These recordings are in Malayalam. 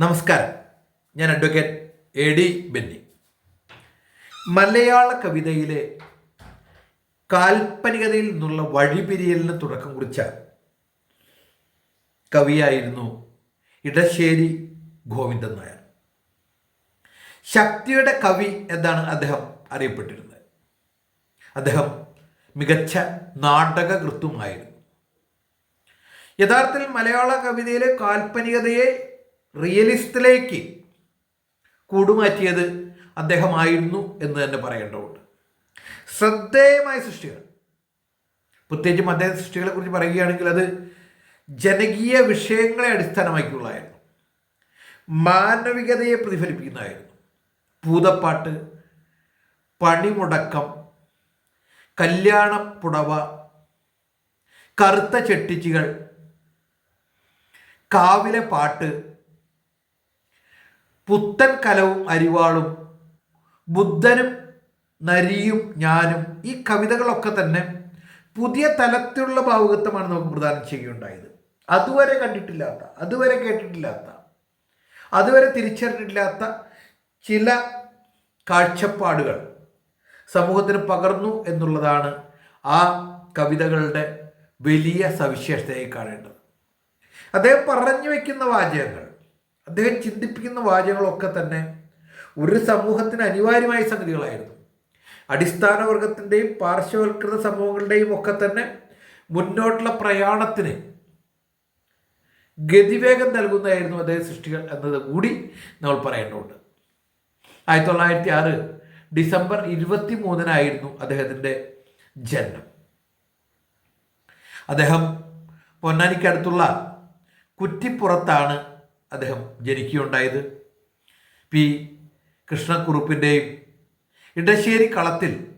നമസ്കാരം. ഞാൻ അഡ്വക്കേറ്റ് എ ഡി ബെന്നി. മലയാള കവിതയിലെ കാൽപ്പനികതയിൽ നിന്നുള്ള വഴിപിരിയലിന് തുടക്കം കുറിച്ച കവിയായിരുന്നു ഇടശ്ശേരി ഗോവിന്ദൻ നായർ. ശക്തിയുടെ കവി എന്നാണ് അദ്ദേഹം അറിയപ്പെട്ടിരുന്നത്. അദ്ദേഹം മികച്ച നാടകകൃത്തുമായിരുന്നു. യഥാർത്ഥത്തിൽ മലയാള കവിതയിലെ കാൽപ്പനികതയെ റിയലിസ്റ്റിലേക്ക് കൂടുമാറ്റിയത് അദ്ദേഹമായിരുന്നു എന്ന് തന്നെ പറയേണ്ടതുണ്ട്. ശ്രദ്ധേയമായ സൃഷ്ടികൾ. പ്രത്യേകിച്ചും അദ്ദേഹം സൃഷ്ടികളെ കുറിച്ച് പറയുകയാണെങ്കിൽ അത് ജനകീയ വിഷയങ്ങളെ അടിസ്ഥാനമാക്കിയുള്ളതായിരുന്നു. മാനവികതയെ പ്രതിഫലിപ്പിക്കുന്നതായിരുന്നു. പൂതപ്പാട്ട് പണിമുടക്കം കല്യാണപ്പുടവ കറുത്ത ചെട്ടിച്ചികൾ കാവിലെ പാട്ട് പുത്തൻ കലവും അരിവാളും ബുദ്ധനും നരിയും ഞാനും ഈ കവിതകളൊക്കെ തന്നെ പുതിയ തലത്തിലുള്ള ഭാവുകത്വമാണ് നമുക്ക് പ്രദാനം ചെയ്യുകയുണ്ടായത്. അതുവരെ കണ്ടിട്ടില്ലാത്ത അതുവരെ കേട്ടിട്ടില്ലാത്ത അതുവരെ തിരിച്ചറിഞ്ഞിട്ടില്ലാത്ത ചില കാഴ്ചപ്പാടുകൾ സമൂഹത്തിന് പകർന്നു എന്നുള്ളതാണ് ആ കവിതകളുടെ വലിയ സവിശേഷതയായി കാണേണ്ടത്. അദ്ദേഹം പറഞ്ഞു വയ്ക്കുന്ന വാചകങ്ങൾ അദ്ദേഹം ചിന്തിപ്പിക്കുന്ന വാചകങ്ങളൊക്കെ തന്നെ ഒരു സമൂഹത്തിന് അനിവാര്യമായ സംഗതികളായിരുന്നു. അടിസ്ഥാന വർഗത്തിന്റെയും പാർശ്വവൽകൃത സമൂഹങ്ങളുടെയും ഒക്കെ തന്നെ മുന്നോട്ടുള്ള പ്രയാണത്തിന് ഗതിവേഗം നൽകുന്നതായിരുന്നു അദ്ദേഹം സൃഷ്ടികൾ എന്നത് കൂടി നമ്മൾ പറയേണ്ടതുണ്ട്. ആയിരത്തി തൊള്ളായിരത്തി ആറ് ഡിസംബർ ഇരുപത്തി മൂന്നിനായിരുന്നു അദ്ദേഹത്തിന്റെ ജനനം. അദ്ദേഹം പൊന്നാനിക്കടുത്തുള്ള കുറ്റിപ്പുറത്താണ് ജനിക്കുകയുണ്ടായത്. പി കൃഷ്ണക്കുറുപ്പിന്റെയും ഇടശ്ശേരി കളത്തിൽ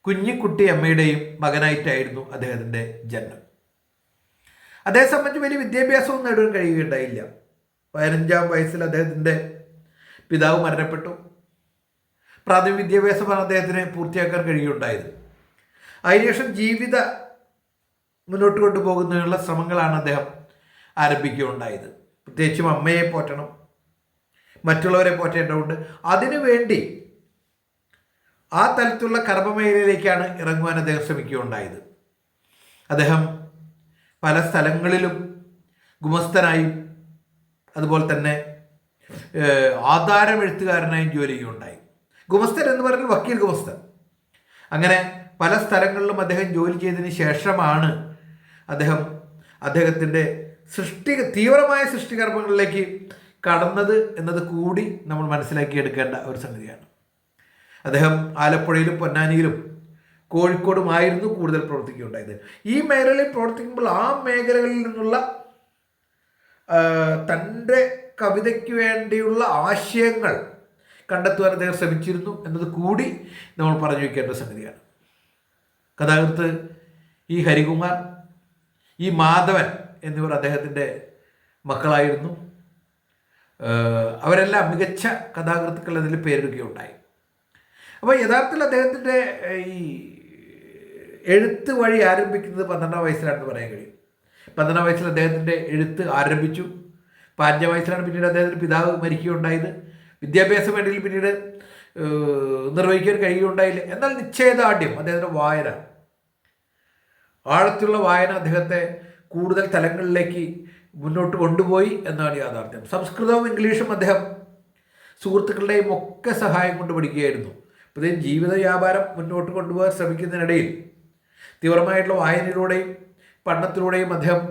കുഞ്ഞിക്കുട്ടി അമ്മയുടെയും മകനായിട്ടായിരുന്നു അദ്ദേഹത്തിന്റെ ജന്മം. അദ്ദേഹത്തെ സംബന്ധിച്ച് വലിയ വിദ്യാഭ്യാസവും നേടാൻ കഴിയുകയുണ്ടായില്ല. പതിനഞ്ചാം വയസ്സിൽ അദ്ദേഹത്തിന്റെ പിതാവ് മരണപ്പെട്ടു. പ്രാഥമിക വിദ്യാഭ്യാസമാണ് അദ്ദേഹത്തിന് പൂർത്തിയാക്കാൻ കഴിയുകയുണ്ടായത്. അതിനുശേഷം ജീവിത മുന്നോട്ട് കൊണ്ടുപോകുന്നതിനുള്ള ശ്രമങ്ങളാണ് അദ്ദേഹം ആരംഭിക്കുകയുണ്ടായത്. പ്രത്യേകിച്ചും അമ്മയെ പോറ്റണം മറ്റുള്ളവരെ പോറ്റേണ്ടതുണ്ട്. അതിനു വേണ്ടി ആ തലത്തിലുള്ള കർമ്മമേഖലയിലേക്കാണ് ഇറങ്ങുവാൻ അദ്ദേഹം ശ്രമിക്കുകയുണ്ടായത്. അദ്ദേഹം പല സ്ഥലങ്ങളിലും ഗുമസ്തനായും അതുപോലെ തന്നെ ആധാരം എഴുത്തുകാരനായും ജോലി ചെയ്യുകയുണ്ടായി. ഗുമസ്തൻ എന്ന് പറഞ്ഞാൽ വക്കീൽ ഗുമസ്തൻ. അങ്ങനെ പല സ്ഥലങ്ങളിലും അദ്ദേഹം ജോലി ചെയ്തതിന് ശേഷമാണ് അദ്ദേഹം അദ്ദേഹത്തിന്റെ സൃഷ്ടി തീവ്രമായ സൃഷ്ടികർമ്മങ്ങളിലേക്ക് കടന്നത് എന്നത് കൂടി നമ്മൾ മനസ്സിലാക്കിയെടുക്കേണ്ട ഒരു സംഗതിയാണ്. അദ്ദേഹം ആലപ്പുഴയിലും പൊന്നാനിയിലും കോഴിക്കോടുമായിരുന്നു കൂടുതൽ പ്രവർത്തിക്കുകയുണ്ടായത്. ഈ മേഖലയിൽ പ്രവർത്തിക്കുമ്പോൾ ആ മേഖലകളിൽ നിന്നുള്ള തന്റെ കവിതയ്ക്ക് വേണ്ടിയുള്ള ആശയങ്ങൾ കണ്ടെത്തുവാൻ അദ്ദേഹം ശ്രമിച്ചിരുന്നു എന്നത് കൂടി നമ്മൾ പറഞ്ഞു വയ്ക്കേണ്ട സംഗതിയാണ്. കഥാകൃത്ത് ഈ ഹരികുമാർ ഈ മാധവൻ എന്നിവർ അദ്ദേഹത്തിന്റെ മക്കളായിരുന്നു. അവരെല്ലാം മികച്ച കഥാകൃത്തുക്കൾ അതിൽ പേരെടുക്കുകയുണ്ടായി അപ്പോൾ യഥാർത്ഥത്തിൽ അദ്ദേഹത്തിന്റെ ഈ എഴുത്ത് വഴി ആരംഭിക്കുന്നത് പന്ത്രണ്ടാം വയസ്സിലാണെന്ന് പറയാൻ കഴിയും. പന്ത്രണ്ടാം വയസ്സിൽ അദ്ദേഹത്തിന്റെ എഴുത്ത് ആരംഭിച്ചു. പാഞ്ച വയസ്സിലാണ് പിന്നീട് അദ്ദേഹത്തിന്റെ പിതാവ് മരിക്കുകയുണ്ടായത്. വിദ്യാഭ്യാസ വേണ്ടിയിൽ പിന്നീട് നിർവഹിക്കാൻ കഴിയുകയുണ്ടായില്ല. എന്നാൽ നിശ്ചയദാർഢ്യം അദ്ദേഹത്തിന്റെ വായന. ആഴത്തിലുള്ള വായന അദ്ദേഹത്തെ കൂടുതൽ തലങ്ങളിലേക്ക് മുന്നോട്ട് കൊണ്ടുപോയി എന്നാണ് യാഥാർത്ഥ്യം. സംസ്കൃതവും ഇംഗ്ലീഷും അദ്ദേഹം സുഹൃത്തുക്കളുടെയും ഒക്കെ സഹായം കൊണ്ട് പഠിക്കുകയായിരുന്നു. പ്രത്യേകം ജീവിത വ്യാപാരം മുന്നോട്ട് കൊണ്ടുപോകാൻ ശ്രമിക്കുന്നതിനിടയിൽ തീവ്രമായിട്ടുള്ള വായനയിലൂടെയും പഠനത്തിലൂടെയും അദ്ദേഹം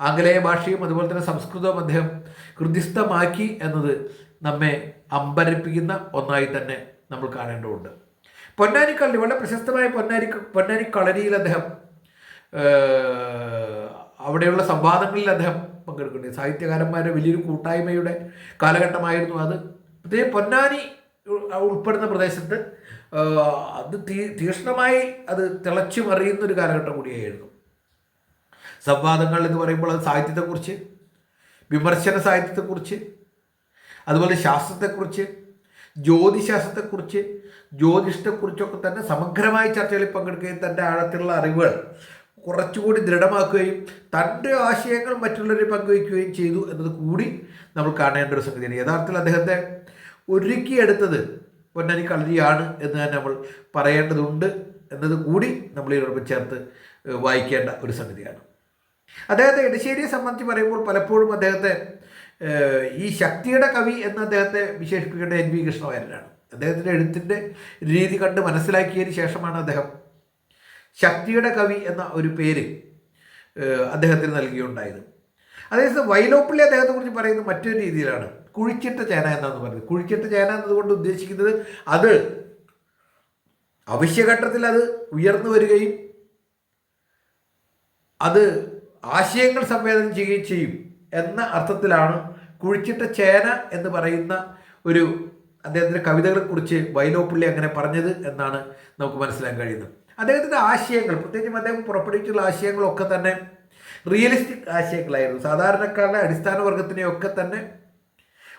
ആംഗലേയ ഭാഷയും അതുപോലെ തന്നെ സംസ്കൃതവും അദ്ദേഹം ഹൃദ്യസ്ഥമാക്കി എന്നത് നമ്മെ അമ്പരപ്പിക്കുന്ന ഒന്നായി തന്നെ നമ്മൾ കാണേണ്ടതുണ്ട്. പൊന്നാനിക്കളരി വളരെ പ്രശസ്തമായ പൊന്നാനി പൊന്നാനി കളരിയിൽ അദ്ദേഹം അവിടെയുള്ള സംവാദങ്ങളിൽ അദ്ദേഹം പങ്കെടുക്കുന്നുണ്ട്. സാഹിത്യകാരന്മാരുടെ വലിയൊരു കൂട്ടായ്മയുടെ കാലഘട്ടമായിരുന്നു അത്. പ്രത്യേകം പൊന്നാനി ഉൾപ്പെടുന്ന പ്രദേശത്ത് അത് തീ തീക്ഷ്ണമായി അത് തിളച്ചു മറിയുന്ന ഒരു കാലഘട്ടം കൂടിയായിരുന്നു. സംവാദങ്ങൾ എന്ന് പറയുമ്പോൾ അത് സാഹിത്യത്തെക്കുറിച്ച് വിമർശന സാഹിത്യത്തെക്കുറിച്ച് അതുപോലെ ശാസ്ത്രത്തെക്കുറിച്ച് ജ്യോതിശാസ്ത്രത്തെക്കുറിച്ച് ജ്യോതിഷത്തെക്കുറിച്ചൊക്കെ തന്നെ സമഗ്രമായ ചർച്ചകളിൽ പങ്കെടുക്കുകയും തന്റെ ആഴത്തിലുള്ള അറിവുകൾ കുറച്ചുകൂടി ദൃഢമാക്കുകയും തന്റെ ആശയങ്ങൾ മറ്റുള്ളവരെ പങ്കുവയ്ക്കുകയും ചെയ്തു എന്നത് കൂടി നമ്മൾ കാണേണ്ട ഒരു സംഗതിയാണ്. യഥാർത്ഥത്തിൽ അദ്ദേഹത്തെ ഒരുക്കിയെടുത്തത് പൊന്നാനി കളരിയാണ് എന്ന് തന്നെ നമ്മൾ പറയേണ്ടതുണ്ട് എന്നത് കൂടി നമ്മൾ ഇതിനോടൊപ്പം ചേർത്ത് വായിക്കേണ്ട ഒരു സംഗതിയാണ്. അദ്ദേഹത്തെ ഇടശ്ശേരിയെ സംബന്ധിച്ച് പറയുമ്പോൾ പലപ്പോഴും അദ്ദേഹത്തെ ഈ ശക്തിയുടെ കവി എന്ന് അദ്ദേഹത്തെ വിശേഷിപ്പിക്കേണ്ട എൻ വി കൃഷ്ണവാര്യനാണ് അദ്ദേഹത്തിന്റെ എഴുത്തിന്റെ രീതി കണ്ട് മനസ്സിലാക്കിയതിന് ശേഷമാണ് അദ്ദേഹം ശക്തിയുടെ കവി എന്ന ഒരു പേര് അദ്ദേഹത്തിന് നൽകിയുണ്ടായത്. അതേസമയം വൈലോപ്പിള്ളി അദ്ദേഹത്തെക്കുറിച്ച് പറയുന്നത് മറ്റൊരു രീതിയിലാണ്. കുഴിച്ചിട്ട ചേന എന്നാണ് പറയുന്നത്. കുഴിച്ചിട്ട ചേന എന്നതുകൊണ്ട് ഉദ്ദേശിക്കുന്നത് അത് അവശ്യഘട്ടത്തിൽ അത് ഉയർന്നു വരികയും അത് ആശയങ്ങൾ സംവേദനം ചെയ്യുകയും ചെയ്യും എന്ന അർത്ഥത്തിലാണ് കുഴിച്ചിട്ട ചേന എന്ന് പറയുന്ന ഒരു അദ്ദേഹത്തിന്റെ കവിതകളെക്കുറിച്ച് വൈലോപ്പിള്ളി അങ്ങനെ പറഞ്ഞത് എന്നാണ് നമുക്ക് മനസ്സിലാക്കാൻ കഴിയുന്നത്. അദ്ദേഹത്തിന്റെ ആശയങ്ങൾ പ്രത്യേകിച്ചും അദ്ദേഹം പുറപ്പെടുവിച്ചിട്ടുള്ള ആശയങ്ങളൊക്കെ തന്നെ റിയലിസ്റ്റിക് ആശയങ്ങളായിരുന്നു. സാധാരണക്കാരുടെ അടിസ്ഥാന വർഗത്തിനെയൊക്കെ തന്നെ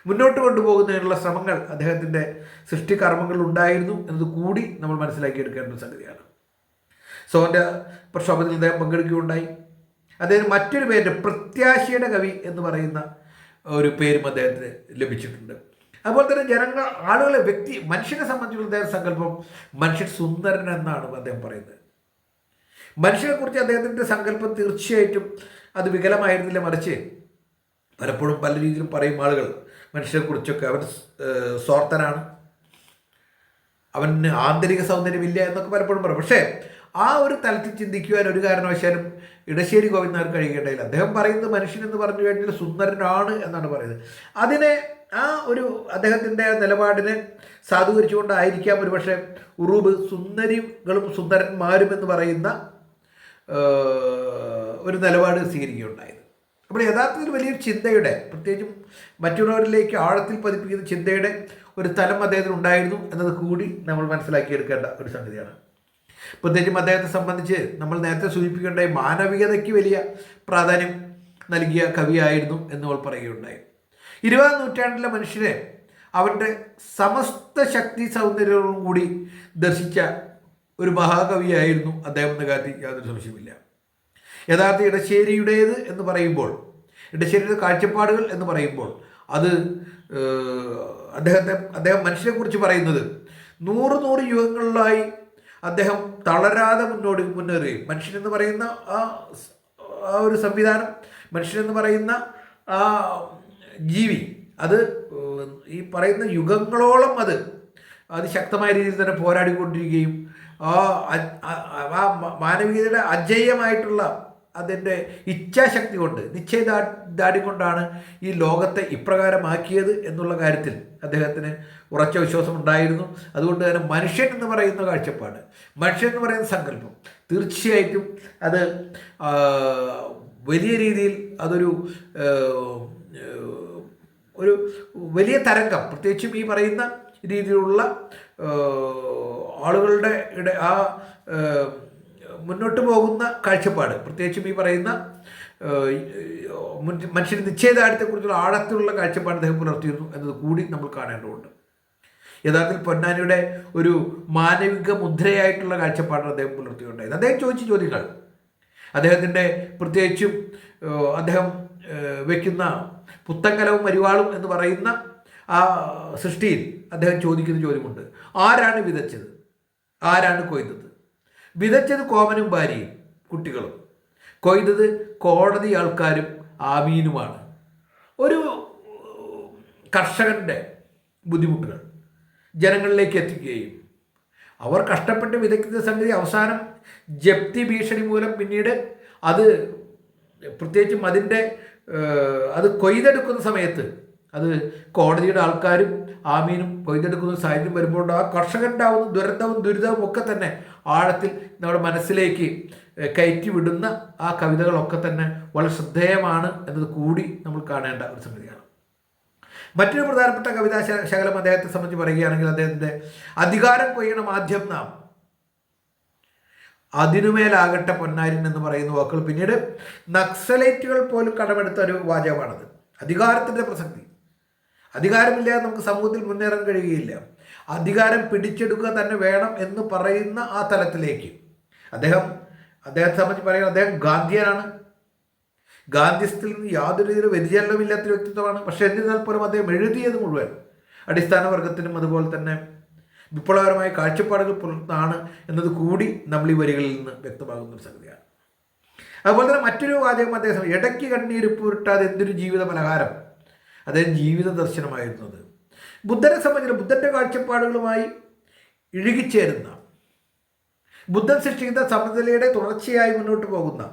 മുന്നോട്ട് കൊണ്ടുപോകുന്നതിനുള്ള ശ്രമങ്ങൾ അദ്ദേഹത്തിന്റെ സൃഷ്ടികർമ്മങ്ങൾ ഉണ്ടായിരുന്നു എന്നത് കൂടി നമ്മൾ മനസ്സിലാക്കിയെടുക്കേണ്ട ഒരു സംഗതിയാണ്. സോന്റെ പ്രക്ഷോഭത്തിൽ അദ്ദേഹം പങ്കെടുക്കുകയുണ്ടായി. അദ്ദേഹം മറ്റൊരു പേര് പ്രത്യാശയുടെ കവി എന്ന് പറയുന്ന ഒരു പേരും അദ്ദേഹത്തിന് ലഭിച്ചിട്ടുണ്ട്. അതുപോലെ തന്നെ ജനങ്ങൾ ആളുകളെ വ്യക്തി മനുഷ്യനെ സംബന്ധിച്ചുള്ള അദ്ദേഹം സങ്കല്പം മനുഷ്യൻ സുന്ദരൻ എന്നാണ് അദ്ദേഹം പറയുന്നത്. മനുഷ്യനെ കുറിച്ച് അദ്ദേഹത്തിന്റെ സങ്കല്പം തീർച്ചയായിട്ടും അത് വികലമായിരുന്നില്ല മറിച്ച് പലപ്പോഴും പല രീതിയിലും പറയും ആളുകൾ മനുഷ്യനെക്കുറിച്ചൊക്കെ അവൻ സ്വാർത്ഥനാണ്. അവന് ആന്തരിക സൗന്ദര്യമില്ല എന്നൊക്കെ പലപ്പോഴും പറയും. പക്ഷേ ആ ഒരു തലത്തിൽ ചിന്തിക്കുവാൻ ഒരു കാരണവശാലും ഇടശ്ശേരി ഗോവിന്ദനാർ കഴിയേണ്ടതില്ല. അദ്ദേഹം പറയുന്നത് മനുഷ്യനെന്ന് പറഞ്ഞു കഴിഞ്ഞാൽ സുന്ദരനാണ് എന്നാണ് പറയുന്നത്. അതിനെ ആ ഒരു അദ്ദേഹത്തിന്റെ നിലപാടിനെ സാധൂകരിച്ചുകൊണ്ടായിരിക്കാം ഒരുപക്ഷെ ഉറൂബ് സുന്ദരികളും സുന്ദരന്മാരും എന്ന് പറയുന്ന ഒരു നിലപാട് സ്വീകരിക്കുകയുണ്ടായത്. അപ്പോൾ യഥാർത്ഥത്തിൽ വലിയൊരു ചിന്തയുടെ പ്രത്യേകിച്ചും മറ്റുള്ളവരിലേക്ക് ആഴത്തിൽ പതിപ്പിക്കുന്ന ചിന്തയുടെ ഒരു തലം അദ്ദേഹത്തിന് ഉണ്ടായിരുന്നു എന്നത് കൂടി നമ്മൾ മനസ്സിലാക്കിയെടുക്കേണ്ട ഒരു സംഗതിയാണ്. പ്രത്യേകിച്ചും അദ്ദേഹത്തെ സംബന്ധിച്ച് നമ്മൾ നേരത്തെ സൂചിപ്പിക്കേണ്ട മാനവികതയ്ക്ക് വലിയ പ്രാധാന്യം നൽകിയ കവിയായിരുന്നു എന്ന് അവൾ പറയുകയുണ്ടായി. ഇരുപതാം നൂറ്റാണ്ടിലെ മനുഷ്യരെ അവരുടെ സമസ്ത ശക്തി സൗന്ദര്യവും കൂടി ദർശിച്ച ഒരു മഹാകവിയായിരുന്നു അദ്ദേഹം എന്ന കാര്യത്തിൽ യാതൊരു സംശയമില്ല യഥാർത്ഥ ഇടശ്ശേരിയുടേത് എന്ന് പറയുമ്പോൾ ഇടശ്ശേരിയുടെ കാഴ്ചപ്പാടുകൾ എന്ന് പറയുമ്പോൾ അത് അദ്ദേഹത്തെ അദ്ദേഹം മനുഷ്യനെക്കുറിച്ച് പറയുന്നത് നൂറ് നൂറ് യുഗങ്ങളിലായി അദ്ദേഹം തളരാതെ മുന്നോട്ട് മുന്നേറുകയും. മനുഷ്യനെന്ന് പറയുന്ന ആ ആ ഒരു സംവിധാനം മനുഷ്യനെന്ന് പറയുന്ന ആ ജീവി അത് ഈ പറയുന്ന യുഗങ്ങളോളം അത് അത് ശക്തമായ രീതിയിൽ തന്നെ പോരാടിക്കൊണ്ടിരിക്കുകയും ആ ആ- മാനവികതയുടെ അജയ്യമായിട്ടുള്ള അതിന്റെ ഇച്ഛാശക്തി കൊണ്ട് നിശ്ചയദാർഢ്യം കൊണ്ടാണ് ഈ ലോകത്തെ ഇപ്രകാരമാക്കിയത് എന്നുള്ള കാര്യത്തിൽ അദ്ദേഹത്തിന് ഉറച്ച വിശ്വാസം ഉണ്ടായിരുന്നു. അതുകൊണ്ട് തന്നെ മനുഷ്യൻ എന്ന് പറയുന്ന കാഴ്ചപ്പാട് മനുഷ്യൻ എന്ന് പറയുന്ന സങ്കല്പം തീർച്ചയായിട്ടും അത് വലിയ രീതിയിൽ അതൊരു ഒരു വലിയ തരംഗം. പ്രത്യേകിച്ചും ഈ പറയുന്ന രീതിയിലുള്ള ആളുകളുടെ ആ മുന്നോട്ട് പോകുന്ന കാഴ്ചപ്പാട്. പ്രത്യേകിച്ചും ഈ പറയുന്ന മനുഷ്യന്റെ നിശ്ചയദാർഢ്യത്തെക്കുറിച്ചുള്ള ആഴത്തിലുള്ള കാഴ്ചപ്പാട് അദ്ദേഹം പുലർത്തിയിരുന്നു എന്നത് കൂടി നമ്മൾ കാണേണ്ടതുണ്ട്. യഥാർത്ഥത്തിൽ പൊന്നാനിയുടെ ഒരു മാനവിക മുദ്രയായിട്ടുള്ള കാഴ്ചപ്പാടാണ് അദ്ദേഹം പുലർത്തിയുണ്ടായത് അദ്ദേഹം ചോദിച്ച ചോദ്യങ്ങൾ. അദ്ദേഹത്തിന്റെ പ്രത്യേകിച്ചും അദ്ദേഹം വയ്ക്കുന്ന പുത്തങ്കലവും മരുവാളും എന്ന് പറയുന്ന ആ സൃഷ്ടിയിൽ അദ്ദേഹം ചോദിക്കുന്ന ചോദ്യമുണ്ട്. ആരാണ് വിതച്ചത്? ആരാണ് കൊയ്തത്? വിതച്ചത് കോമനും ഭാര്യയും കുട്ടികളും. കൊയ്തത് കോടതി ആൾക്കാരും ആമീനുമാണ് ഒരു കർഷകന്റെ ബുദ്ധിമുട്ടുകൾ ജനങ്ങളിലേക്ക് എത്തിക്കുകയും അവർ കഷ്ടപ്പെട്ട് വിതയ്ക്കുന്ന സംഗതി അവസാനം ജപ്തി ഭീഷണി മൂലം പിന്നീട് അത് പ്രത്യേകിച്ചും അതിന്റെ അത് കൊയ്തെടുക്കുന്ന സമയത്ത് അത് കോടതിയുടെ ആൾക്കാരും ആമീനും കൊയ്തെടുക്കുന്ന സാഹചര്യം വരുമ്പോൾ ആ കർഷകന്റെ ആവുന്ന ദുരന്തവും ദുരിതവും ഒക്കെ തന്നെ ആഴത്തിൽ നമ്മുടെ മനസ്സിലേക്ക് കയറ്റി വിടുന്ന ആ കവിതകളൊക്കെ തന്നെ വളരെ ശ്രദ്ധേയമാണ് എന്നത് കൂടി നമ്മൾ കാണേണ്ട ഒരു സംഗതിയാണ്. മറ്റൊരു പ്രധാനപ്പെട്ട കവിതാ ശകലം അദ്ദേഹത്തെ സംബന്ധിച്ച് പറയുകയാണെങ്കിൽ അദ്ദേഹത്തിന്റെ അധികാരം കൊയ്യണം ആദ്യം നാം അതിനുമേലാകട്ടെ പൊന്നാരിൻ എന്ന് പറയുന്ന വാക്കുകൾ പിന്നീട് നക്സലൈറ്റുകൾ പോലും കടമെടുത്ത ഒരു വാചകമാണത്. അധികാരത്തിന്റെ പ്രസക്തി. അധികാരമില്ലാതെ നമുക്ക് സമൂഹത്തിൽ മുന്നേറാൻ കഴിയുകയില്ല. അധികാരം പിടിച്ചെടുക്കുക തന്നെ വേണം എന്ന് പറയുന്ന ആ തലത്തിലേക്ക്. അദ്ദേഹം അദ്ദേഹത്തെ സംബന്ധിച്ച് പറയുന്നത് അദ്ദേഹം ഗാന്ധിയനാണ്. ഗാന്ധിസ്ഥിൽ നിന്ന് യാതൊരു രീതിയിലും വ്യതിചലനമില്ലാത്ത വ്യക്തിത്വമാണ്. പക്ഷേ എന്നിരുന്നാൽ പോലും അദ്ദേഹം എഴുതിയത് മുഴുവൻ അടിസ്ഥാന വർഗത്തിനും അതുപോലെ തന്നെ വിപ്ലവകരമായ കാഴ്ചപ്പാടുകൾ പുലർത്താണ് എന്നത് കൂടി നമ്മൾ ഈ വരികളിൽ നിന്ന് വ്യക്തമാകുന്ന ഒരു സംഗതിയാണ്. അതുപോലെ തന്നെ മറ്റൊരു വാചകം അദ്ദേഹം ഇടയ്ക്ക് കണ്ണീരിപ്പ് ഉരുട്ടാതെ എന്തൊരു ജീവിത പലഹാരം അദ്ദേഹം ജീവിത ദർശനമായിരുന്നത് ബുദ്ധനെ സംബന്ധിച്ച് ബുദ്ധന്റെ കാഴ്ചപ്പാടുകളുമായി ഇഴുകിച്ചേരുന്ന ബുദ്ധൻ സൃഷ്ടിക്കുന്ന സമനിലയുടെ തുടർച്ചയായി മുന്നോട്ട് പോകുന്ന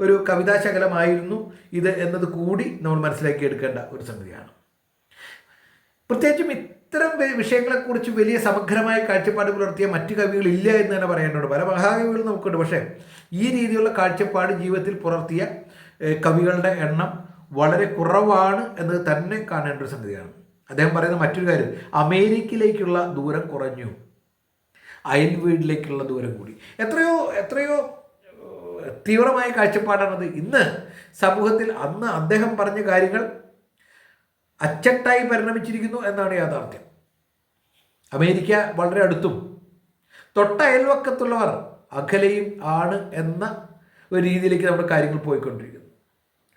ഒരു കവിതാശകലമായിരുന്നു ഇത് എന്നത് കൂടി നമ്മൾ മനസ്സിലാക്കി എടുക്കേണ്ട ഒരു സംഗതിയാണ്. പ്രത്യേകിച്ചും ഇത്തരം വിഷയങ്ങളെക്കുറിച്ച് വലിയ സമഗ്രമായ കാഴ്ചപ്പാട് പുലർത്തിയ മറ്റു കവികളില്ല എന്ന് തന്നെ പറയേണ്ടത് പല മഹാകവികളും നമുക്കുണ്ട്. പക്ഷേ ഈ രീതിയിലുള്ള കാഴ്ചപ്പാട് ജീവിതത്തിൽ പുലർത്തിയ കവികളുടെ എണ്ണം വളരെ കുറവാണ് എന്നത് തന്നെ കാണേണ്ട ഒരു സംഗതിയാണ്. അദ്ദേഹം പറയുന്ന മറ്റൊരു കാര്യം. അമേരിക്കയിലേക്കുള്ള ദൂരം കുറഞ്ഞു. അയൽ വീട്ടിലേക്കുള്ള ദൂരം കൂടി. എത്രയോ എത്രയോ തീവ്രമായ കാഴ്ചപ്പാടാണത്. ഇന്ന് സമൂഹത്തിൽ അന്ന് അദ്ദേഹം പറഞ്ഞ കാര്യങ്ങൾ അച്ചട്ടായി പരിണമിച്ചിരിക്കുന്നു എന്നാണ് യാഥാർത്ഥ്യം. അമേരിക്ക വളരെ അടുത്തും തൊട്ട അയൽവക്കത്തുള്ളവർ അകലെയും ആണ് എന്ന ഒരു രീതിയിലേക്ക് നമ്മുടെ കാര്യങ്ങൾ പോയിക്കൊണ്ടിരിക്കുന്നു.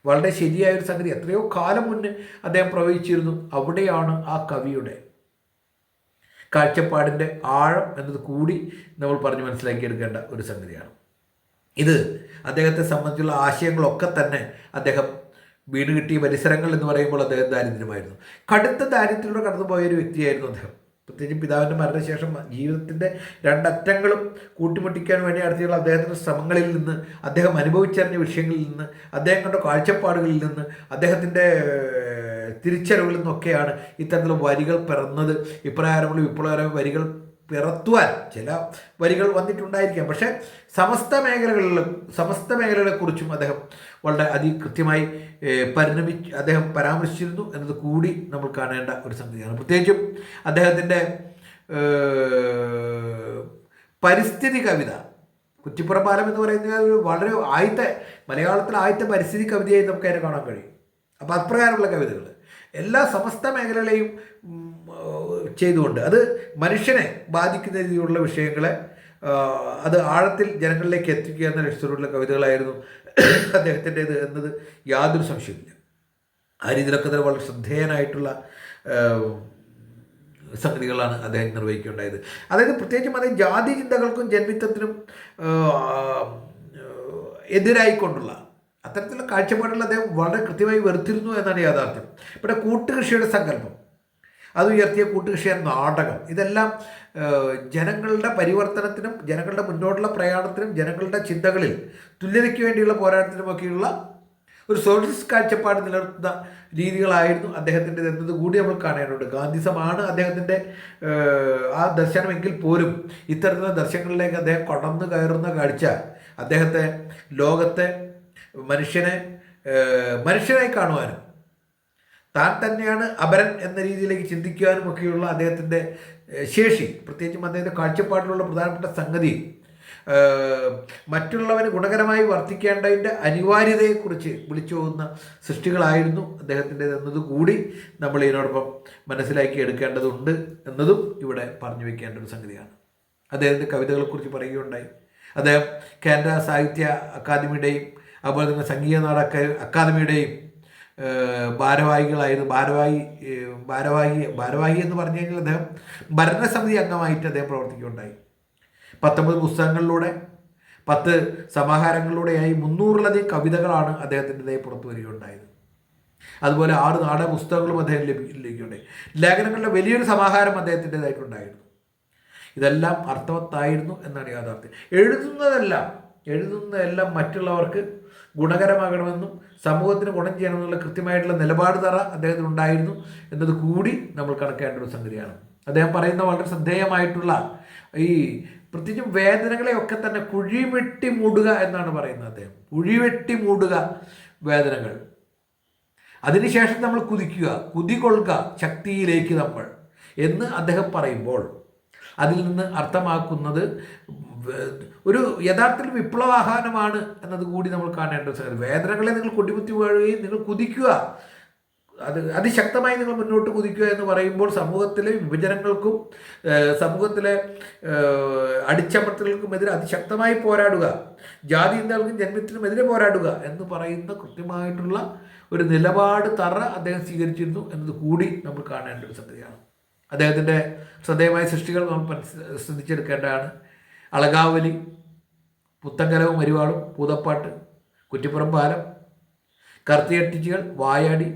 വളരെ ശരിയായ ഒരു സംഗതി. എത്രയോ കാലം മുന്നേ അദ്ദേഹം പ്രവചിച്ചിരുന്നു അവിടെയാണ് ആ കവിയുടെ കാഴ്ചപ്പാടിന്റെ ആഴം എന്നത് കൂടി നമ്മൾ പറഞ്ഞ് മനസ്സിലാക്കിയെടുക്കേണ്ട ഒരു സംഗതിയാണ്. ഇത് അദ്ദേഹത്തെ സംബന്ധിച്ചുള്ള ആശയങ്ങളൊക്കെ തന്നെ അദ്ദേഹം വീട് കിട്ടിയ പരിസരങ്ങൾ എന്ന് പറയുമ്പോൾ അദ്ദേഹം ദാരിദ്ര്യമായിരുന്നു. കടുത്ത ദാരിദ്ര്യത്തിലൂടെ കടന്നുപോയ ഒരു വ്യക്തിയായിരുന്നു അദ്ദേഹം. പ്രത്യേകിച്ച് പിതാവിന്റെ മരണശേഷം ജീവിതത്തിന്റെ രണ്ടറ്റങ്ങളും കൂട്ടിമുട്ടിക്കാൻ വേണ്ടി നടത്തിയുള്ള അദ്ദേഹത്തിന്റെ ശ്രമങ്ങളിൽ നിന്ന് അദ്ദേഹം അനുഭവിച്ചറിഞ്ഞ വിഷയങ്ങളിൽ നിന്ന് അദ്ദേഹം കണ്ട കാഴ്ചപ്പാടുകളിൽ നിന്ന് അദ്ദേഹത്തിന്റെ തിരിച്ചറിവുകളിൽ നിന്നൊക്കെയാണ് ഇത്തരത്തിലുള്ള വരികൾ പിറന്നത്. ഇപ്രകാരമുള്ള വിപ്ലവകരമായ വരികൾ പിറത്തുവാൻ ചില വരികൾ വന്നിട്ടുണ്ടായിരിക്കാം. പക്ഷേ സമസ്ത മേഖലകളിലും സമസ്ത മേഖലകളെക്കുറിച്ചും അദ്ദേഹം വളരെ അതികൃത്യമായി കൃത്യമായി പരിണമിച്ച് അദ്ദേഹം പരാമർശിച്ചിരുന്നു എന്നത് കൂടി നമ്മൾ കാണേണ്ട ഒരു സംഗതിയാണ്. പ്രത്യേകിച്ചും അദ്ദേഹത്തിന്റെ പരിസ്ഥിതി കവിത കുറ്റിപ്പുറം എന്ന് പറയുന്ന ഒരു വളരെ ആദ്യത്തെ മലയാളത്തിലെ ആദ്യത്തെ പരിസ്ഥിതി കവിതയായി നമുക്ക് അതിനെ കാണാൻ കഴിയും. അപ്പോൾ അപ്രകാരമുള്ള കവിതകൾ. എല്ലാ സമസ്ത ഏഹ്, ചെയ്തുകൊണ്ട് അത് മനുഷ്യനെ ബാധിക്കുന്ന രീതിയിലുള്ള വിഷയങ്ങളെ അത് ആഴത്തിൽ ജനങ്ങളിലേക്ക് എത്തിക്കുക എന്ന ലക്ഷ്യത്തോടുള്ള കവിതകളായിരുന്നു അദ്ദേഹത്തിന്റേത് എന്നത് യാതൊരു സംശയമില്ല ആ രീതിയിലൊക്കെ തന്നെ വളരെ ശ്രദ്ധേയനായിട്ടുള്ള സംഗതികളാണ് അദ്ദേഹം നിർവഹിക്കുകയുണ്ടായത്. അതായത് പ്രത്യേകിച്ചും അതായത് ജാതി ചിന്തകൾക്കും ജന്മിത്വത്തിനും എതിരായിക്കൊണ്ടുള്ള അത്തരത്തിലുള്ള കാഴ്ചപ്പാടുകൾ അദ്ദേഹം വളരെ കൃത്യമായി വെറുത്തിരുന്നു എന്നാണ് യാഥാർത്ഥ്യം. ഇവിടെ കൂട്ടുകൃഷിയുടെ സങ്കല്പം. അത് ഉയർത്തിയ നാടകം. ഇതെല്ലാം ജനങ്ങളുടെ പരിവർത്തനത്തിനും ജനങ്ങളുടെ മുന്നോട്ടുള്ള പ്രയാണത്തിനും ജനങ്ങളുടെ ചിന്തകളിൽ തുല്യതയ്ക്ക് വേണ്ടിയുള്ള പോരാട്ടത്തിനുമൊക്കെയുള്ള ഒരു സോഷ്യലിസ്റ്റ് കാഴ്ചപ്പാട് നിലനിർത്തുന്ന രീതികളായിരുന്നു അദ്ദേഹത്തിന്റെ എന്നത് കൂടി നമ്മൾ കാണേണ്ടതുണ്ട്. ഗാന്ധിസമാണ് അദ്ദേഹത്തിന്റെ ആ ദർശനമെങ്കിൽ പോലും ഇത്തരത്തിലുള്ള ദർശനങ്ങളിലേക്ക് അദ്ദേഹം കടന്നു കയറുന്ന കാഴ്ച അദ്ദേഹത്തെ ലോകത്തെ മനുഷ്യനെ മനുഷ്യനായി കാണുവാനും താൻ തന്നെയാണ് അപരൻ എന്ന രീതിയിലേക്ക് ചിന്തിക്കുവാനും ഒക്കെയുള്ള അദ്ദേഹത്തിന്റെ ശേഷി. പ്രത്യേകിച്ചും അദ്ദേഹത്തിന്റെ കാഴ്ചപ്പാടിലുള്ള പ്രധാനപ്പെട്ട സംഗതി മറ്റുള്ളവന് ഗുണകരമായി വർത്തിക്കേണ്ടതിന്റെ അനിവാര്യതയെക്കുറിച്ച് വിളിച്ചു പോകുന്ന സൃഷ്ടികളായിരുന്നു അദ്ദേഹത്തിന്റെ എന്നതുകൂടി നമ്മൾ ഇതിനോടൊപ്പം മനസ്സിലാക്കി എടുക്കേണ്ടതുണ്ട് എന്നതും ഇവിടെ പറഞ്ഞു വയ്ക്കേണ്ട ഒരു സംഗതിയാണ്. അദ്ദേഹത്തിന്റെ കവിതകളെക്കുറിച്ച് പറയുകയുണ്ടായി. അദ്ദേഹം കേന്ദ്ര സാഹിത്യ അക്കാദമിയുടെയും അതുപോലെ തന്നെ സംഗീത നാടക അക്കാ- അക്കാദമിയുടെയും ഭാരവാഹികളായിരുന്നു ഭാരവാഹി ഭാരവാഹി ഭാരവാഹി എന്ന് പറഞ്ഞു കഴിഞ്ഞാൽ അദ്ദേഹം ഭരണസമിതി അംഗമായിട്ട് അദ്ദേഹം പ്രവർത്തിക്കുകയുണ്ടായി. പത്തൊമ്പത് പുസ്തകങ്ങളിലൂടെ പത്ത് സമാഹാരങ്ങളിലൂടെയായി മുന്നൂറിലധികം കവിതകളാണ് അദ്ദേഹത്തിന്റെതായി പുറത്തു വരികയുണ്ടായത്. അതുപോലെ ആറ് നാടക പുസ്തകങ്ങളും അദ്ദേഹം ലഭി- ലഭിക്കുകയുണ്ടായി. ലേഖനങ്ങളുടെ വലിയൊരു സമാഹാരം അദ്ദേഹത്തിന്റെതായിട്ടുണ്ടായിരുന്നു. ഇതെല്ലാം അർത്ഥവത്തായിരുന്നു എന്നാണ് യാഥാർത്ഥ്യം. എഴുതുന്നതെല്ലാം എഴുതുന്നതെല്ലാം മറ്റുള്ളവർക്ക് ഗുണകരമാകണമെന്നും സമൂഹത്തിന് ഗുണം ചെയ്യണമെന്നുള്ള കൃത്യമായിട്ടുള്ള നിലപാട് തറ അദ്ദേഹത്തിന് ഉണ്ടായിരുന്നു എന്നത് കൂടി നമ്മൾ കണക്കേണ്ട ഒരു സംഗതിയാണ്. അദ്ദേഹം പറയുന്ന വളരെ ശ്രദ്ധേയമായിട്ടുള്ള ഈ പ്രത്യേകിച്ചും വേദനകളെയൊക്കെ തന്നെ കുഴിവെട്ടി മൂടുക എന്നാണ് പറയുന്നത് അദ്ദേഹം. കുഴിവെട്ടി മൂടുക വേദനകൾ. അതിനുശേഷം നമ്മൾ കുതിക്കുക കുതികൊള്ളുക ശക്തിയിലേക്ക് നമ്മൾ എന്ന് അദ്ദേഹം പറയുമ്പോൾ അതിൽ നിന്ന് അർത്ഥമാക്കുന്നത് ഒരു യഥാർത്ഥത്തിൽ വിപ്ലവാഹ്വാനമാണ് എന്നത് കൂടി നമ്മൾ കാണേണ്ട സാർ വേദനകളെ നിങ്ങൾ കൊടിമുത്തി വീഴുകയും നിങ്ങൾ കുതിക്കുക. അത് അതിശക്തമായി നിങ്ങൾ മുന്നോട്ട് കുതിക്കുക എന്ന് പറയുമ്പോൾ സമൂഹത്തിലെ വിഭജനങ്ങൾക്കും സമൂഹത്തിലെ അടിച്ചമർത്തലുകൾക്കും അടിച്ചമർത്തലുകൾക്കുമെതിരെ അതിശക്തമായി പോരാടുക. ജാതി ഇന്ത്യകൾക്കും ജന്മത്തിനുമെതിരെ പോരാടുക എന്ന് പറയുന്ന കൃത്യമായിട്ടുള്ള ഒരു നിലപാട് തറ അദ്ദേഹം സ്വീകരിച്ചിരുന്നു എന്നത് കൂടി നമ്മൾ കാണേണ്ട ഒരു സംഗതിയാണ് അദ്ദേഹത്തിന്റെ ശ്രദ്ധേയമായ സൃഷ്ടികൾ നമ്മൾ ശ്രദ്ധിച്ചെടുക്കേണ്ടതാണ്. അളകാവലി പുത്തങ്കലവും മരുവാളും പൂതപ്പാട്ട് കുറ്റിപ്പുറം പാലം കർത്തിയട്ടിച്ചികൾ വായാടി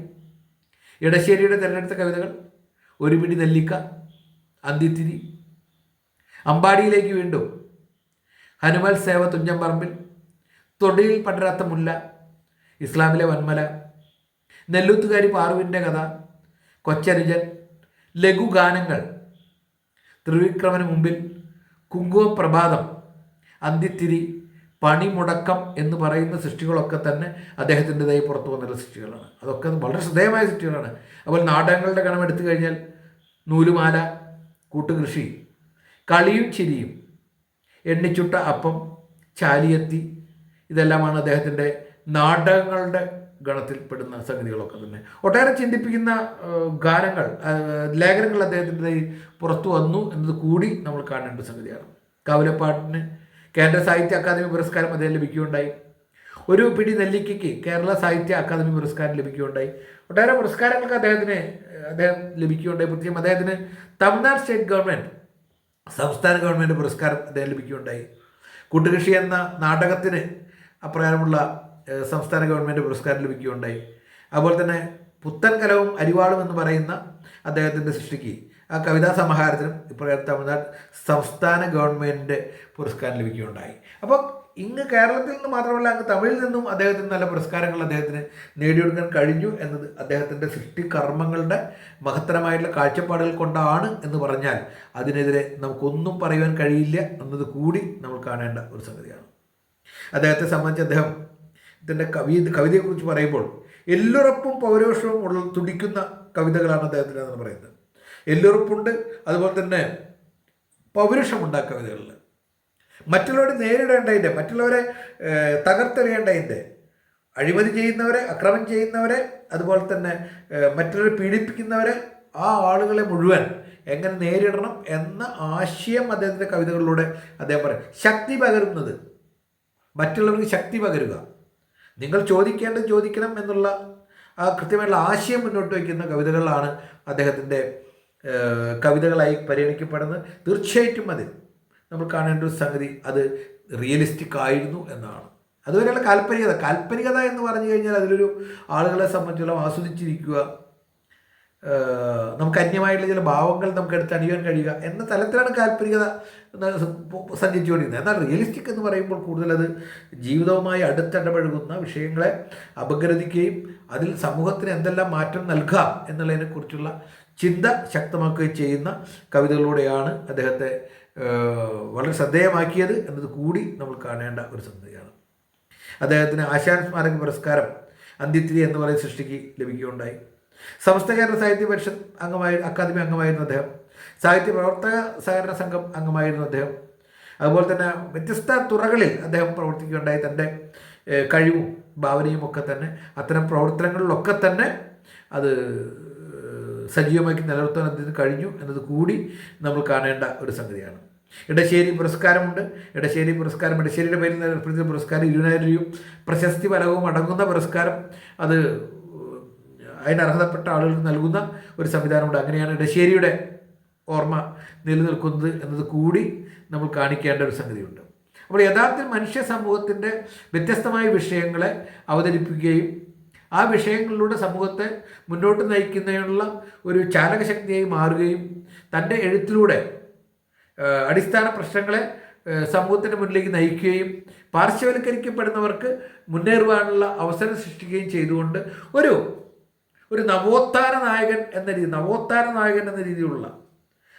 ഇടശ്ശേരിയുടെ തിരഞ്ഞെടുത്ത കവിതകൾ ഒരു പിടി നെല്ലിക്ക അന്തിത്തിരി. അമ്പാടിയിലേക്ക് വീണ്ടും ഹനുമൽ സേവ തുഞ്ചംപറമ്പിൽ തൊടിയിൽ പടരാത്ത മുല്ല ഇസ്ലാമിലെ വന്മല നെല്ലുത്തുകാരി പാറുവിന്റെ കഥ കൊച്ചരിജൻ ലഘുഗാനങ്ങൾ ത്രിവിക്രമന് മുമ്പിൽ കുങ്കുമ പ്രഭാതം അന്തിത്തിരി പണിമുടക്കം എന്ന് പറയുന്ന സൃഷ്ടികളൊക്കെ തന്നെ അദ്ദേഹത്തിന്റെതായി പുറത്തു വന്നിട്ടുള്ള സൃഷ്ടികളാണ്. അതൊക്കെ വളരെ ശ്രദ്ധേയമായ സൃഷ്ടികളാണ്. അപ്പോൾ നാടകങ്ങളുടെ ഗണം എടുത്തു കഴിഞ്ഞാൽ നൂലുമാല കൂട്ടുകൃഷി കളിയും ചിരിയും എണ്ണിച്ചുട്ട അപ്പം ചാലിയത്തി ഇതെല്ലാമാണ് അദ്ദേഹത്തിന്റെ നാടകങ്ങളുടെ ഗണത്തിൽപ്പെടുന്ന സംഗതികളൊക്കെ തന്നെ. ഒട്ടേറെ ചിന്തിപ്പിക്കുന്ന ഗാനങ്ങൾ ലേഖനങ്ങൾ അദ്ദേഹത്തിന്റെ പുറത്തു വന്നു എന്നത് കൂടി നമ്മൾ കാണേണ്ട സംഗതിയാണ്. കവലപ്പാട്ടിന് കേന്ദ്ര സാഹിത്യ അക്കാദമി പുരസ്കാരം അദ്ദേഹം ലഭിക്കുകയുണ്ടായി. ഒരു പിടി നെല്ലിക്കയ്ക്ക് കേരള സാഹിത്യ അക്കാദമി പുരസ്കാരം ലഭിക്കുകയുണ്ടായി. ഒട്ടേറെ പുരസ്കാരങ്ങൾക്ക് അദ്ദേഹത്തിന് അദ്ദേഹം ലഭിക്കുകയുണ്ടായി. പ്രത്യേകം അദ്ദേഹത്തിന് തമിഴ്നാട് സ്റ്റേറ്റ് ഗവൺമെന്റ് സംസ്ഥാന ഗവൺമെന്റ് പുരസ്കാരം അദ്ദേഹം ലഭിക്കുകയുണ്ടായി. കൂട്ടുകൃഷി എന്ന നാടകത്തിന് അപ്രകാരമുള്ള സംസ്ഥാന ഗവൺമെന്റ് പുരസ്കാരം ലഭിക്കുകയുണ്ടായി. അതുപോലെ തന്നെ പുത്തൻ കലവും അരിവാളും എന്ന് പറയുന്ന അദ്ദേഹത്തിന്റെ സൃഷ്ടിക്ക് ആ കവിതാ സമാഹാരത്തിനും ഇപ്രകാരം തമിഴ്നാട് സംസ്ഥാന ഗവൺമെന്റ് പുരസ്കാരം ലഭിക്കുകയുണ്ടായി. അപ്പോൾ ഇങ്ങ് കേരളത്തിൽ നിന്ന് മാത്രമല്ല അങ്ങ് തമിഴിൽ നിന്നും അദ്ദേഹത്തിന് നല്ല പുരസ്കാരങ്ങൾ അദ്ദേഹത്തിന് നേടിയെടുക്കാൻ കഴിഞ്ഞു എന്നത് അദ്ദേഹത്തിന്റെ സൃഷ്ടികർമ്മങ്ങളുടെ മഹത്തരമായിട്ടുള്ള കാഴ്ചപ്പാടുകൾ കൊണ്ടാണ് എന്ന് പറഞ്ഞാൽ അതിനെതിരെ നമുക്കൊന്നും പറയുവാൻ കഴിയില്ല എന്നത് കൂടി നമ്മൾ കാണേണ്ട ഒരു സംഗതിയാണ്. അദ്ദേഹത്തെ സംബന്ധിച്ച് അദ്ദേഹം ഇതിന്റെ കവി കവിതയെക്കുറിച്ച് പറയുമ്പോൾ എല്ലുറപ്പും പൗരോഷവും ഉള്ള തുടിക്കുന്ന കവിതകളാണ് അദ്ദേഹത്തിനെന്ന് പറയുന്നത്. എല്ലുറപ്പുണ്ട് അതുപോലെ തന്നെ പൗരുഷമുണ്ട് ആ കവിതകളിൽ മറ്റുള്ളവരെ നേരിടേണ്ടതിന്റെ മറ്റുള്ളവരെ തകർത്തെറിയേണ്ടതിന്റെ അഴിമതി ചെയ്യുന്നവരെ അക്രമം ചെയ്യുന്നവരെ അതുപോലെ തന്നെ മറ്റുള്ളവരെ പീഡിപ്പിക്കുന്നവരെ ആ ആളുകളെ മുഴുവൻ എങ്ങനെ നേരിടണം എന്ന ആശയം അദ്ദേഹത്തിന്റെ കവിതകളിലൂടെ അദ്ദേഹം പറയും. ശക്തി പകരുന്നത് മറ്റുള്ളവർക്ക് ശക്തി പകരുക. നിങ്ങൾ ചോദിക്കേണ്ടത് ചോദിക്കണം എന്നുള്ള ആ കൃത്യമായിട്ടുള്ള ആശയം മുന്നോട്ട് വയ്ക്കുന്ന കവിതകളാണ് അദ്ദേഹത്തിന്റെ കവിതകളായി പരിഗണിക്കപ്പെടുന്നത്. തീർച്ചയായിട്ടും അതിൽ നമ്മൾ കാണേണ്ട ഒരു സംഗതി അത് റിയലിസ്റ്റിക് ആയിരുന്നു എന്നാണ്. അതുവരെയുള്ള കാൽപ്പനികത കാൽപ്പനികത എന്ന് പറഞ്ഞു കഴിഞ്ഞാൽ അതിലൊരു ആളുകളെ സംബന്ധിച്ചോളം ആസ്വദിച്ചിരിക്കുക നമുക്ക് അന്യമായിട്ടുള്ള ചില ഭാവങ്ങൾ നമുക്ക് എടുത്ത് അണിയാൻ കഴിയുക എന്ന തലത്തിലാണ് കാൽപ്പനികത സഞ്ചരിച്ചുകൊണ്ടിരുന്നത്. എന്നാൽ റിയലിസ്റ്റിക് എന്ന് പറയുമ്പോൾ കൂടുതൽ അത് ജീവിതവുമായി അടുത്തിടപഴകുന്ന വിഷയങ്ങളെ അപഗ്രഥിക്കുകയും അതിൽ സമൂഹത്തിന് എന്തെല്ലാം മാറ്റം നൽകാം എന്നുള്ളതിനെക്കുറിച്ചുള്ള ചിന്ത ശക്തമാക്കുകയും ചെയ്യുന്ന കവിതകളിലൂടെയാണ് അദ്ദേഹത്തെ വളരെ ശ്രദ്ധേയമാക്കിയത് എന്നത് കൂടി നമ്മൾ കാണേണ്ട ഒരു സംഗതിയാണ്. അദ്ദേഹത്തിന് ആശാൻ സ്മാരക പുരസ്കാരം അന്ത്യത്തിരി എന്ന് പറയുന്ന സൃഷ്ടിക്ക് ലഭിക്കുകയുണ്ടായി. സമസ്ത കേരള സാഹിത്യ പരിഷത്ത് അംഗമായി അക്കാദമി അംഗമായിരുന്നു അദ്ദേഹം. സാഹിത്യ പ്രവർത്തക സഹകരണ സംഘം അംഗമായിരുന്നു അദ്ദേഹം. അതുപോലെ തന്നെ വ്യത്യസ്ത തുറകളിൽ അദ്ദേഹം പ്രവർത്തിക്കുകയുണ്ടായി. തന്റെ കഴിവും ഭാവനയും ഒക്കെ തന്നെ അത്തരം പ്രവർത്തനങ്ങളിലൊക്കെ തന്നെ അത് സജീവമാക്കി നിലനിർത്താൻ അദ്ദേഹത്തിന് കഴിഞ്ഞു എന്നത് കൂടി നമ്മൾ കാണേണ്ട ഒരു സംഗതിയാണ്. ഇടശ്ശേരി പുരസ്കാരമുണ്ട്. ഇടശ്ശേരി പുരസ്കാരം ഇടശ്ശേരിയുടെ പേരിൽ പുരസ്കാരം ഇരുപതിനായിരം രൂപയും പ്രശസ്തി ഫലവും അടങ്ങുന്ന പുരസ്കാരം അത് അതിന് അർഹതപ്പെട്ട ആളുകൾക്ക് നൽകുന്ന ഒരു സംവിധാനമുണ്ട് അങ്ങനെയാണ് ഇടശ്ശേരിയുടെ ഓർമ്മ നിലനിൽക്കുന്നത് എന്നത് കൂടി നമ്മൾ കാണിക്കേണ്ട ഒരു സംഗതിയുണ്ട്. അപ്പോൾ യഥാർത്ഥത്തിൽ മനുഷ്യ സമൂഹത്തിന്റെ വ്യത്യസ്തമായ വിഷയങ്ങളെ അവതരിപ്പിക്കുകയും ആ വിഷയങ്ങളിലൂടെ സമൂഹത്തെ മുന്നോട്ട് നയിക്കുന്നതിനുള്ള ഒരു ചാലകശക്തിയായി മാറുകയും തന്റെ എഴുത്തിലൂടെ അടിസ്ഥാന പ്രശ്നങ്ങളെ സമൂഹത്തിന്റെ മുന്നിലേക്ക് നയിക്കുകയും പാർശ്വവൽക്കരിക്കപ്പെടുന്നവർക്ക് മുന്നേറുവാനുള്ള അവസരം സൃഷ്ടിക്കുകയും ചെയ്തുകൊണ്ട് ഒരു ഒരു നവോത്ഥാന നായകൻ എന്ന രീതി നവോത്ഥാന നായകൻ എന്ന രീതിയിലുള്ള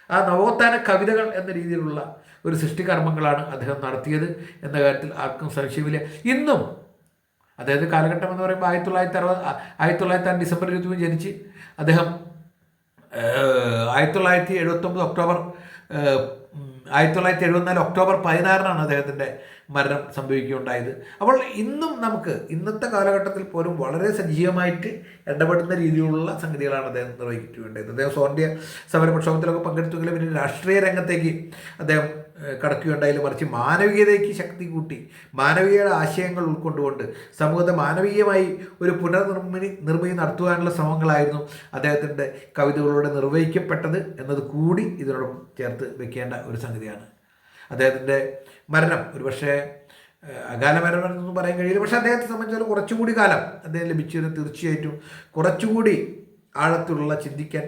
ആ നവോത്ഥാന കവിതകൾ എന്ന രീതിയിലുള്ള ഒരു സൃഷ്ടികർമ്മങ്ങളാണ് അദ്ദേഹം നടത്തിയത് എന്ന കാര്യത്തിൽ ആർക്കും സംശയമില്ല. ഇന്നും അതായത് കാലഘട്ടം എന്ന് പറയുമ്പോൾ ആയിരത്തി തൊള്ളായിരത്തി അറുപത് ആയിരത്തി തൊള്ളായിരത്തി ഡിസംബർ ഇരുപത്തി മൂന്ന് ജനിച്ച് അദ്ദേഹം ആയിരത്തി തൊള്ളായിരത്തി എഴുപത്തൊമ്പത് ഒക്ടോബർ ആയിരത്തി തൊള്ളായിരത്തി എഴുപത്തിനാല് ഒക്ടോബർ പതിനാറിനാണ് അദ്ദേഹത്തിന്റെ മരണം സംഭവിക്കുകയുണ്ടായത്. അപ്പോൾ ഇന്നും നമുക്ക് ഇന്നത്തെ കാലഘട്ടത്തിൽ പോലും വളരെ സജീവമായിട്ട് ഇടപെടുന്ന രീതിയിലുള്ള സംഗതികളാണ് അദ്ദേഹം നിർവഹിക്കേണ്ടത് അദ്ദേഹം സ്വാതന്ത്ര്യ സമര പ്രക്ഷോഭത്തിലൊക്കെ പങ്കെടുത്തുവെങ്കിലും പിന്നെ രാഷ്ട്രീയ രംഗത്തേക്ക് അദ്ദേഹം കടക്കുകയുണ്ടായാലും മറിച്ച് മാനവികതയ്ക്ക് ശക്തി കൂട്ടി മാനവികയുടെ ആശയങ്ങൾ ഉൾക്കൊണ്ടുകൊണ്ട് സമൂഹത്തെ മാനവീയമായി ഒരു പുനർനിർമ്മിതി നിർമ്മിതി നടത്തുവാനുള്ള ശ്രമങ്ങളായിരുന്നു അദ്ദേഹത്തിന്റെ കവിതകളിലൂടെ നിർവഹിക്കപ്പെട്ടത് എന്നത് കൂടി ഇതിനോടൊപ്പം ചേർത്ത് വെക്കേണ്ട ഒരു സംഗതിയാണ്. അദ്ദേഹത്തിന്റെ മരണം. ഒരുപക്ഷെ അകാല മരണം എന്നൊന്നും പറയാൻ കഴിയില്ല. പക്ഷേ അദ്ദേഹത്തെ സംബന്ധിച്ചിടത്തോളം കുറച്ചുകൂടി കാലം അദ്ദേഹം ലഭിച്ചത് തീർച്ചയായിട്ടും കുറച്ചുകൂടി ആഴത്തിലുള്ള ചിന്തിക്കാൻ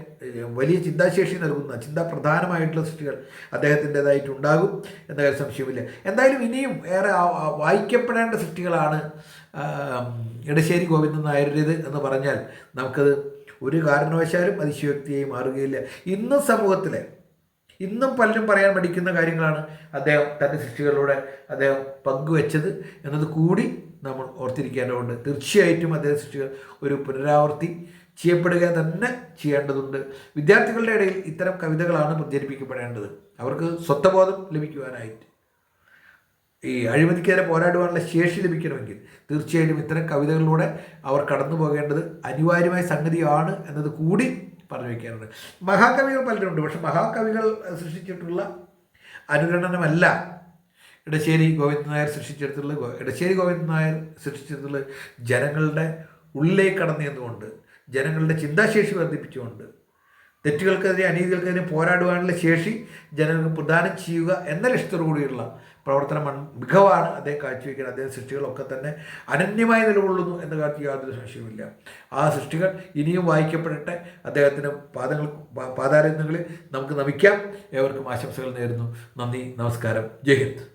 വലിയ ചിന്താശേഷി നൽകുന്ന ചിന്താ പ്രധാനമായിട്ടുള്ള സൃഷ്ടികൾ അദ്ദേഹത്തിന്റെതായിട്ടുണ്ടാകും എന്ന കാര്യം സംശയമില്ല എന്തായാലും ഇനിയും ഏറെ വായിക്കപ്പെടേണ്ട സൃഷ്ടികളാണ് ഇടശ്ശേരി ഗോവിന്ദൻ നായരുടേത് എന്ന് പറഞ്ഞാൽ നമുക്കത് ഒരു കാരണവശാലും അതിശയോക്തിയായി മാറുകയില്ല. ഇന്ന് സമൂഹത്തിലെ ഇന്നും പലരും പറയാൻ പഠിക്കുന്ന കാര്യങ്ങളാണ് അദ്ദേഹം തന്റെ സൃഷ്ടികളിലൂടെ അദ്ദേഹം പങ്കുവെച്ചത് എന്നത് കൂടി നമ്മൾ ഓർത്തിരിക്കേണ്ടതുണ്ട്. തീർച്ചയായിട്ടും അദ്ദേഹം സൃഷ്ടികൾ ഒരു പുനരാവർത്തി ചെയ്യപ്പെടുക തന്നെ ചെയ്യേണ്ടതുണ്ട്. വിദ്യാർത്ഥികളുടെ ഇടയിൽ ഇത്തരം കവിതകളാണ് പ്രചരിപ്പിക്കപ്പെടേണ്ടത്. അവർക്ക് സ്വത്വബോധം ലഭിക്കുവാനായിട്ട്. ഈ അഴിമതിക്കെതിരെ പോരാടുവാനുള്ള ശേഷി ലഭിക്കണമെങ്കിൽ തീർച്ചയായിട്ടും ഇത്തരം കവിതകളിലൂടെ അവർ കടന്നു പോകേണ്ടത് അനിവാര്യമായ സംഗതിയാണ് എന്നത് കൂടി പറഞ്ഞു വയ്ക്കാറുണ്ട് മഹാകവികൾ പലരുണ്ട് പക്ഷെ മഹാകവികൾ സൃഷ്ടിച്ചിട്ടുള്ള അനുരണനമല്ല ഇടശ്ശേരി ഗോവിന്ദൻ നായർ സൃഷ്ടിച്ചെടുത്തുള്ള ഇടശ്ശേരി ഗോവിന്ദൻ നായർ സൃഷ്ടിച്ചെടുത്തുള്ള ജനങ്ങളുടെ ഉള്ളിലേക്ക് കടന്നു നിന്നുകൊണ്ട് ജനങ്ങളുടെ ചിന്താശേഷി വർദ്ധിപ്പിച്ചുകൊണ്ട് തെറ്റുകൾക്കെതിരെ അനീതികൾക്കെതിരെ പോരാടുവാനുള്ള ശേഷി ജനങ്ങൾക്ക് പ്രദാനം ചെയ്യുക എന്ന ലക്ഷ്യത്തോടു കൂടിയുള്ള പ്രവർത്തന മികവാണ് അദ്ദേഹം കാഴ്ചവെക്കുന്നത്. അദ്ദേഹം സൃഷ്ടികളൊക്കെ തന്നെ അനന്യമായി നിലകൊള്ളുന്നു എന്ന കാര്യത്തിൽ യാതൊരു സംശയവുമില്ല. ആ സൃഷ്ടികൾ ഇനിയും വായിക്കപ്പെടട്ടെ. അദ്ദേഹത്തിന്റെ പാദങ്ങൾ പാതാരങ്ങളിൽ നമുക്ക് നമിക്കാം. ഏവർക്കും ആശംസകൾ നേരുന്നു. നന്ദി നമസ്കാരം. ജയ് ഹിന്ദ്.